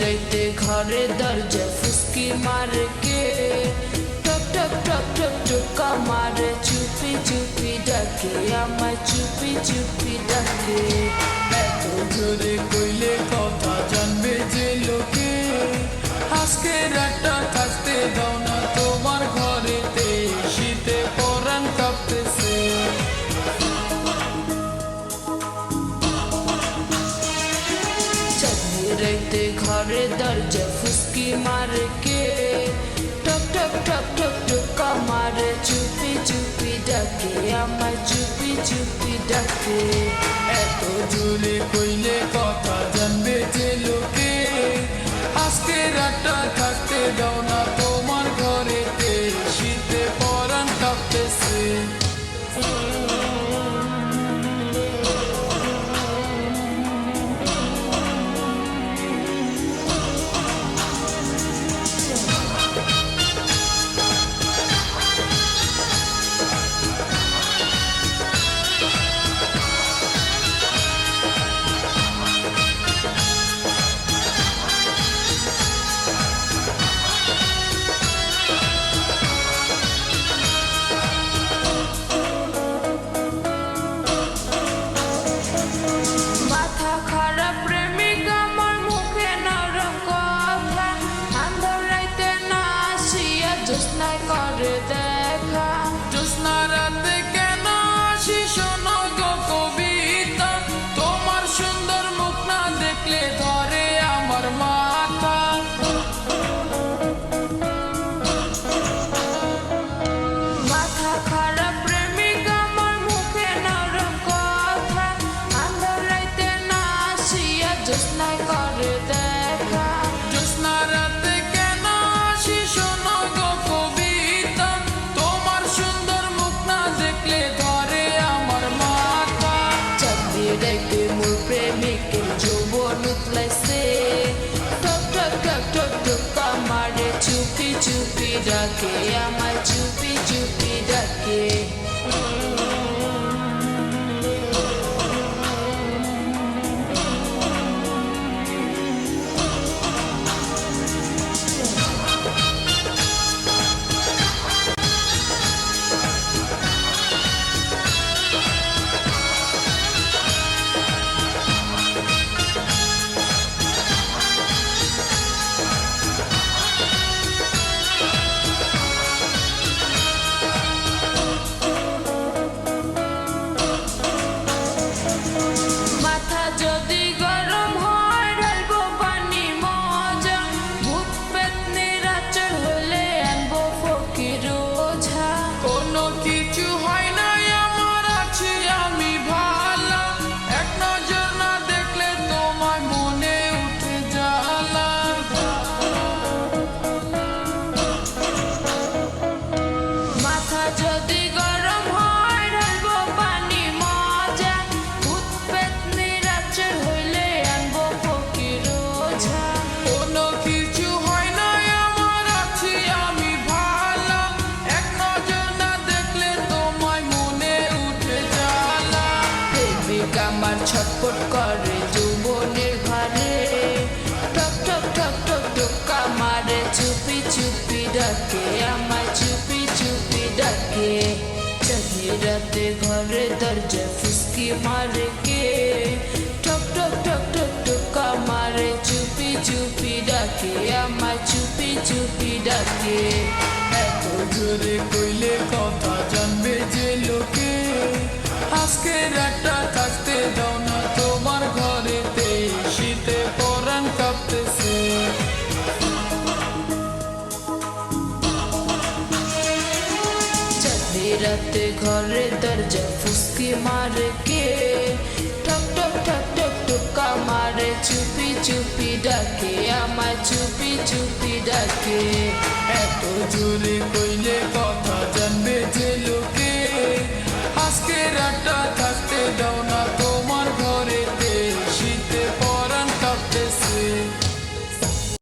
রাইতে ঘরে দরজা ফুসকি মারে কে টক টক টক টক টুকা মারে চুপি চুপি ডাকে আমায় চুপি চুপি ডাকে এত জোরে কইলে কথা জানবে যে লোকে আজকে রাতটা থাকতে চাঁদনি ঘরে দরজা ফুসকি মারে কে টক টক টক টক টুকা মারে চুপি চুপি ডাকে আমার চুপি চুপি ডাকে এত জোরে কইলে কথা জানবে যে লোকে আজকে রাতটা থাকতে দাও না তোমার চুপি ডাকে আমায় চুপি চুপি ডাকে। ছটপট করে যৌবনের ভারে টক টক টক টক টক আমারে চুপি চুপি ডাকে আমার চুপি চুপি ডাকে। চাঁদনি রাতে ঘরে দরজা ফুসকি মারে কে? টক টক টক টক টক আমারে চুপি চুপি ডাকে আমার চুপি চুপি ডাকে। এত জোরে কইলে কথা জানবে যে লোকে। আজকে রাতটা রাতে ঘরে দরজা ফুসকি মারে কে? টক টক টক টক টুকা মারে, চুপি চুপি ডাকে আমার চুপি চুপি ডাকে। এত জোরে কথা